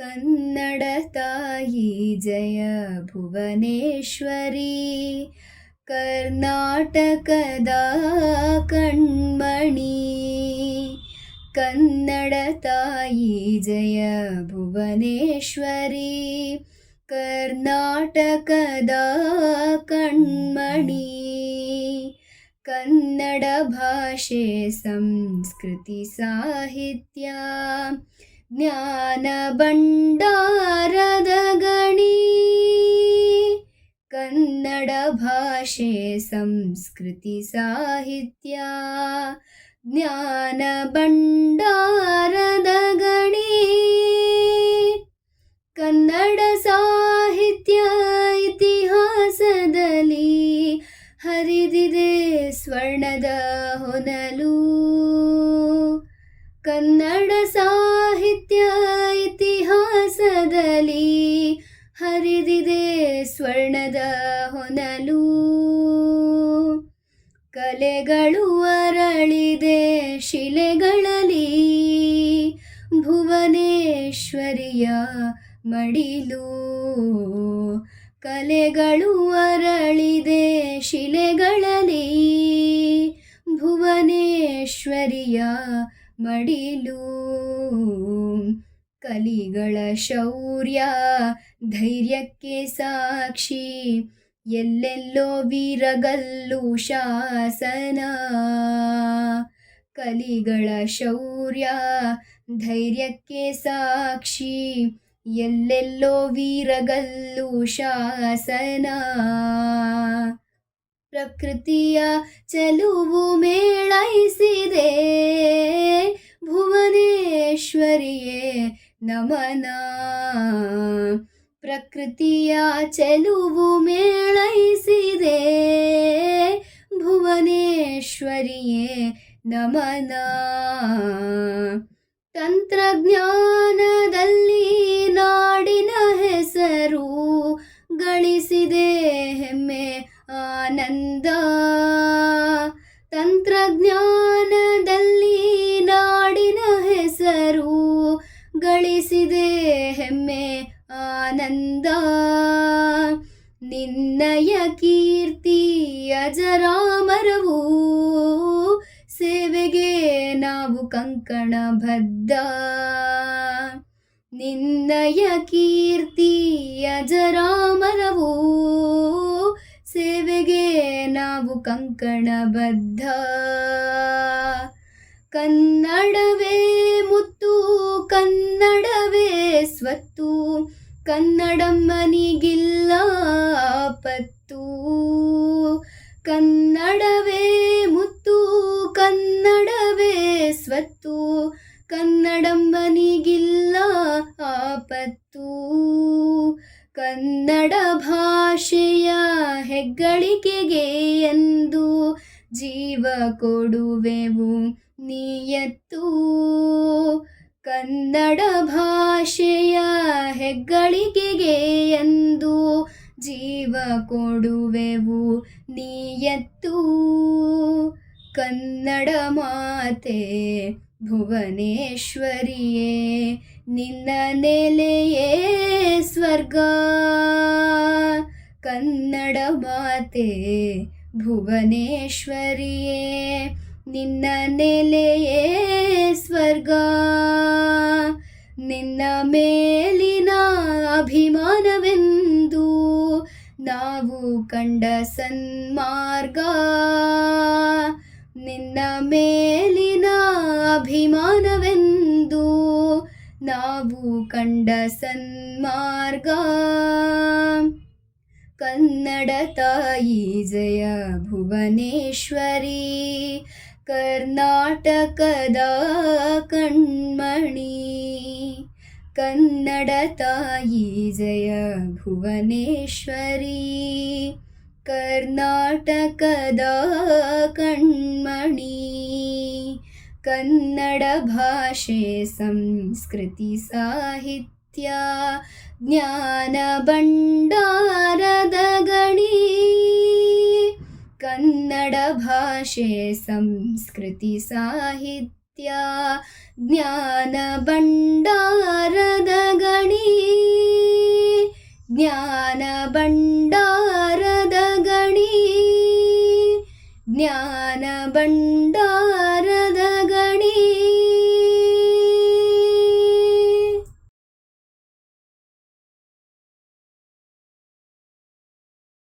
कन्नडतायी जय भुवनेश्वरी कर्णाटकदा कण्मणि कन्नडतायी जय भुवनेश्वरी कर्णाटकदा कण्मणि कन्नडभाषे संस्कृतिसाहित्या ಜ್ಞಾನ ಭಂಡಾರದ ಗಣಿ ಕನ್ನಡ ಭಾಷೆ ಸಂಸ್ಕೃತಿ ಸಾಹಿತ್ಯ. ಜ್ಞಾನ ಭಂಡಾರದ ಗಣಿ ಕನ್ನಡ ಸಾಹಿತ್ಯ ಇತಿಹಾಸದಲ್ಲಿ ಹರಿದಿದೆ ಸ್ವರ್ಣದ ಹೊನಲು. ಕನ್ನಡ ಸಾಹಿತ್ಯ ಇತಿಹಾಸದಲ್ಲಿ ಹರಿದಿದೆ ಸ್ವರ್ಣದ ಹೊನಲು. ಕಲೆಗಳು ಅರಳಿದೆ ಶಿಲೆಗಳಲ್ಲಿ, ಭುವನೇಶ್ವರಿಯ ಮಡಿಲು. ಕಲೆಗಳು ಅರಳಿದೆ ಶಿಲೆಗಳಲ್ಲಿ, ಭುವನೇಶ್ವರಿಯ ಮಡಿಲು. ಕಲಿಗಳ ಶೌರ್ಯ ಧೈರ್ಯಕ್ಕೆ ಸಾಕ್ಷಿ. ಎಲ್ಲೆಲ್ಲೋ ವೀರಗಲ್ಲು ಶಾಸನ. ಕಲಿಗಳ ಶೌರ್ಯ ಧೈರ್ಯಕ್ಕೆ ಸಾಕ್ಷಿ. ಎಲ್ಲೆಲ್ಲೋ ವೀರಗಲ್ಲು ಶಾಸನ. ಪ್ರಕೃತಿಯ ಚಲುವು ಮೇಳೈಸಿದೆ. ಭುವನೇಶ್ವರಿಯೇ ನಮನ. ಪ್ರಕೃತಿಯ ಚೆಲುವು ಮೇಳೈಸಿದೆ. ಭುವನೇಶ್ವರಿಯೇ ನಮನ. ತಂತ್ರಜ್ಞಾನದಲ್ಲಿ ನಾಡಿನ ಹೆಸರು ಗಳಿಸಿದೆ ಹೆಮ್ಮೆ ಆನಂದ. ತಂತ್ರಜ್ಞಾನದಲ್ಲಿ ಗಳಿಸಿದೆ ಹೆಮ್ಮೆ ಆನಂದ. ನಿನ್ನಯ ಕೀರ್ತಿ ಅಜರಾಮರವು ಸೇವೆಗೆ ನಾವು ಕಂಕಣ ಬದ್ಧ ನಿನ್ನಯ ಕೀರ್ತಿ ಅಜರಾಮರವು ಸೇವೆಗೆ ನಾವು ಕಂಕಣ ಬದ್ಧ ಕನ್ನಡವೇ ಮುತ್ತು, ಕನ್ನಡವೇ ಸ್ವತ್ತು ಕನ್ನಡಮ್ಮನಿಗಿಲ್ಲ ಪತ್ತು. ಕನ್ನಡವೇ ಮುತ್ತು, ಕನ್ನಡವೇ ಸ್ವತ್ತು ಕನ್ನಡಮ್ಮನಿಗಿಲ್ಲ ಆಪತ್ತು ಕನ್ನಡ ಭಾಷೆಯ ಹೆಗ್ಗಳಿಕೆಗೆ ಎಂದು ಜೀವ ಕೊಡುವೆವು. ನೀಯತ್ತು. ಕನ್ನಡ ಭಾಷೆಯ ಹೆಗ್ಗಳಿಕೆಗೆ ಎಂದು ಜೀವ ಕೊಡುವೆವು ನೀಯತ್ತು. ಕನ್ನಡ ಮಾತೆ, ಭುವನೇಶ್ವರಿಯೇ, ನಿನ್ನ ನೆಲೆಯೇ ಸ್ವರ್ಗ. ಕನ್ನಡ ಮಾತೆ, ಭುವನೇಶ್ವರಿಯೇ ನಿನ್ನ ನೆಲೆಯೇ ಸ್ವರ್ಗ, ನಿನ್ನ ಮೇಲಿನ ಅಭಿಮಾನವೆಂದು ನಾವು ಕಂಡ ಸನ್ಮಾರ್ಗ, ನಿನ್ನ ಮೇಲಿನ ಅಭಿಮಾನವೆಂದು ನಾವು ಕಂಡ ಸನ್ಮಾರ್ಗ. ಕನ್ನಡ ತಾಯಿ ಜಯ ಭುವನೇಶ್ವರಿ ಕರ್ನಾಟಕದ ಕಣ್ಮಣಿ ಕನ್ನಡ ತಾಯಿ ಜಯ ಭುವನೇಶ್ವರಿ ಕರ್ನಾಟಕದ ಕಣ್ಮಣಿ ಕನ್ನಡ ಭಾಷೆ ಸಂಸ್ಕೃತಿ ಸಾಹಿತ್ಯ ಜ್ಞಾನ ಕನ್ನಡ ಭಾಷೆ ಸಂಸ್ಕೃತಿ